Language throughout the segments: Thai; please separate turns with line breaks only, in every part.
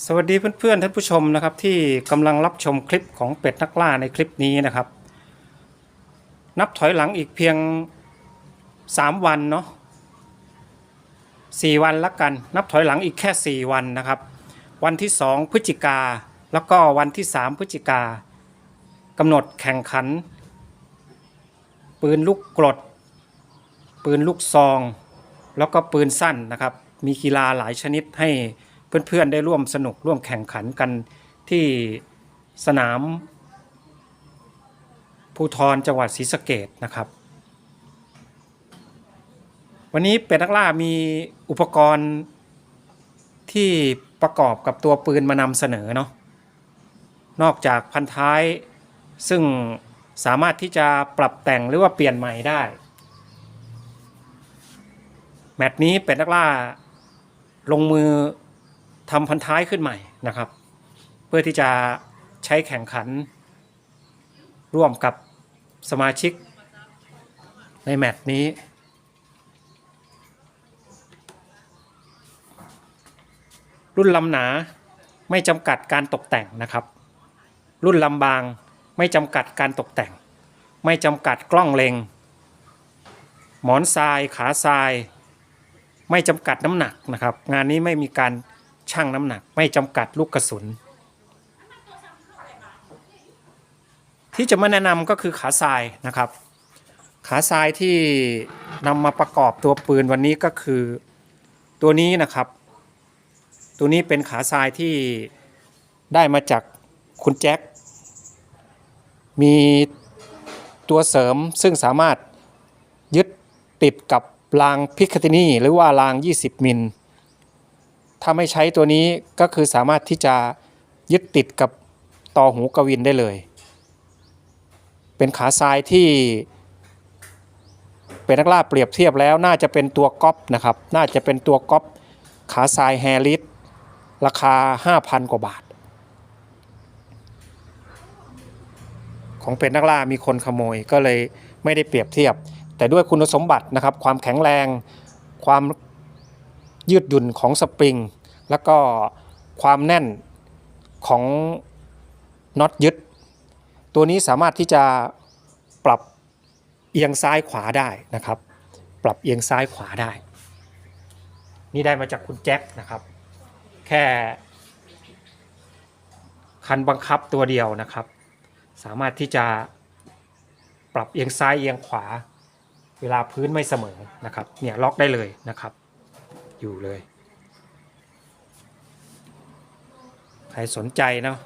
สวัสดีเพื่อนๆท่านผู้ชมนะครับที่กำลังรับชมคลิปของเป็ดนักล่าในคลิปนี้นะครับ นับถอยหลังอีกเพียง 3 วันเนาะ4วันละกัน นับถอยหลังอีกแค่ 4 วันนะครับ วันที่ 2 พฤศจิกาแล้วก็วันที่ 3 พฤศจิกากำหนดแข่งขัน ปืนลูกกรด ปืนลูกซอง แล้วก็ปืนสั้นนะครับ มีกีฬาหลายชนิดให้ เพื่อนๆได้ร่วมสนุกร่วมแข่งขันกันที่สนามภูทรจังหวัดศรีสะเกดนะครับ วันนี้เป็ดนักล่ามีอุปกรณ์ที่ประกอบกับตัวปืนมานำเสนอเนาะนอกจากพันท้ายซึ่งสามารถที่จะปรับแต่งหรือว่าเปลี่ยนใหม่ได้ แมตช์นี้เป็ดนักล่าลงมือ ทำพันท้ายขึ้นใหม่นะครับ เพื่อที่จะใช้แข่งขันร่วมกับสมาชิกในแมตช์นี้ รุ่นลำหนาไม่จำกัดการตกแต่งนะครับ รุ่นลำบางไม่จำกัดการตกแต่ง ไม่จำกัดกล้องเลงหมอนทราย ขาทราย ไม่จำกัดน้ำหนักนะครับ งานนี้ไม่มีการ ชั่งน้ำหนักไม่จำกัดลูกกระสุน ที่จะมาแนะนำก็คือขาทรายนะครับ ขาทรายที่นำมาประกอบตัวปืนวันนี้ก็คือตัวนี้นะครับ ตัวนี้เป็นขาทรายที่ได้มาจากคุณแจ็คมีตัวเสริมซึ่งสามารถยึดติดกับรางพิคตินีหรือว่าราง 20 มิล ถ้าไม่ใช้ตัวนี้ก็คือสามารถที่จะยึดติดกับต่อหูกวินได้เลย เป็นขาทรายที่เป็นนักล่าเปรียบเทียบแล้วน่าจะเป็นตัวก๊อปนะครับ น่าจะเป็นตัวก๊อปขาทรายแฮร์ริสราคา 5,000 กว่าบาท ของเป็นนักล่ามีคนขโมยก็เลยไม่ได้เปรียบเทียบ แต่ด้วยคุณสมบัตินะครับ ความแข็งแรงความ ยืดหยุ่นของสปริง แล้วก็ความแน่นของน็อตยึด ตัวนี้สามารถที่จะปรับเอียงซ้ายขวาได้นะครับ ปรับเอียงซ้ายขวาได้ นี่ได้มาจากคุณแจ็คนะครับ แค่ คันบังคับตัวเดียวนะครับ สามารถที่จะปรับเอียงซ้ายเอียงขวา เวลาพื้นไม่เสมอนะครับ เนี่ยล็อกได้เลยนะครับ อยู่เลย ใครสนใจเนาะ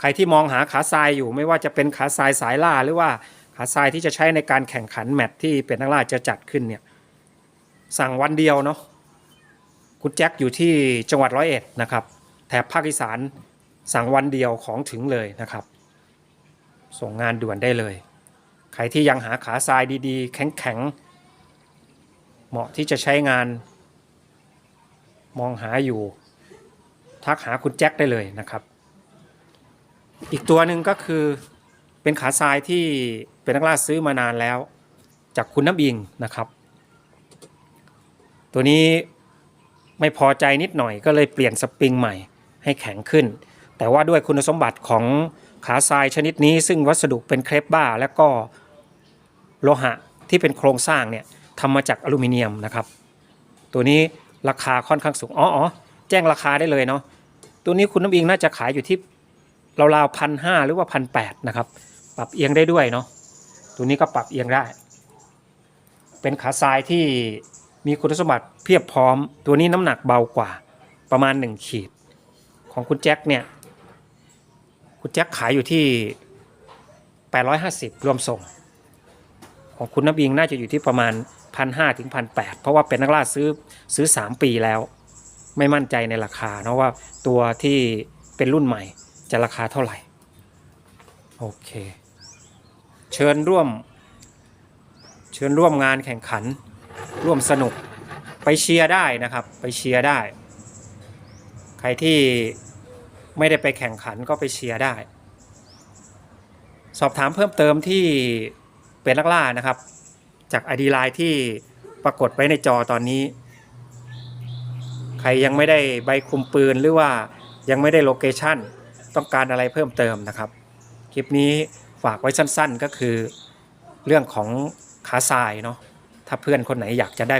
ใครที่มองหาขาทรายอยู่ไม่ว่าจะเป็นขาทรายสายล่าหรือว่าขาทรายที่จะใช้ในการแข่งขันแมตช์ที่เป็นนักล่าจะจัดขึ้นเนี่ยสั่งวันเดียวเนาะคุณแจ็คอยู่ที่จังหวัดร้อยเอ็ดนะครับแถบภาคอีสานสั่งวันเดียวของถึงเลยนะครับ ส่งงานด่วนได้เลย ใครที่ยังหาขาทรายดีๆ แข็งๆ เหมาะที่จะใช้งาน มองหาอยู่ ทักหาคุณแจ็คได้เลยนะครับ อีกตัวหนึ่งก็คือเป็นขาทรายที่เป็นนักล่าซื้อมานานแล้ว จากคุณน้ำอิงนะครับ ตัวนี้ไม่พอใจนิดหน่อยก็เลยเปลี่ยนสปริงใหม่ให้แข็งขึ้น แต่ว่าด้วยคุณสมบัติของขาทรายชนิดนี้ ซึ่งวัสดุเป็นเครปบ้า และก็โลหะที่เป็นโครงสร้างเนี่ยทำมาจากอลูมิเนียมนะครับ ตัวนี้ ราคาค่อนข้างสูงอ๋อออแจ้งราคาได้เลยเนาะตัวนี้คุณน้ำอิงน่าจะขายอยู่ที่ราวๆพันห้าหรือว่าพันแปดนะครับ ปรับเอียงได้ด้วยเนาะตัวนี้ก็ปรับเอียงได้ เป็นขาทรายที่มีคุณสมบัติเพียบพร้อม ตัวนี้น้ำหนักเบากว่าประมาณ 1 ขีด ของคุณแจ็คเนี่ย คุณแจ็คขายอยู่ที่ 850 รวมส่ง ของคุณน้ำบิงน่าจะอยู่ที่ประมาณ1,500ถึง1,800เพราะว่าเป็นนักล่าซื้อซื้อ 3 ปีแล้ว ไม่มั่นใจในราคาเนาะว่าตัวที่เป็นรุ่นใหม่จะราคาเท่าไหร่ โอเค เชิญร่วม เชิญร่วมงานแข่งขัน ร่วมสนุกไปเชียร์ได้นะครับ ไปเชียร์ได้ ใครที่ไม่ได้ไปแข่งขันก็ไปเชียร์ได้ สอบถามเพิ่มเติมที่ เป็นลักล่านะครับ จากไอดีไลน์ที่ปรากฏไว้ในจอตอนนี้ ใครยังไม่ได้ใบคุมปืนหรือว่ายังไม่ได้โลเคชั่นต้องการอะไรเพิ่มเติมนะครับ คลิปนี้ฝากไว้สั้นๆก็คือเรื่องของขาทรายเนาะถ้าเพื่อนคนไหนอยากจะได้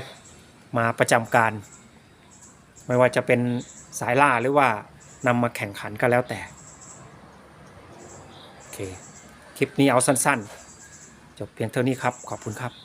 มาประจำการ ไม่ว่าจะเป็นสายล่าหรือว่านำมาแข่งขันก็แล้วแต่ โอเค คลิปนี้เอาสั้น ๆ จบเพียงเท่านี้ครับ ขอบคุณครับ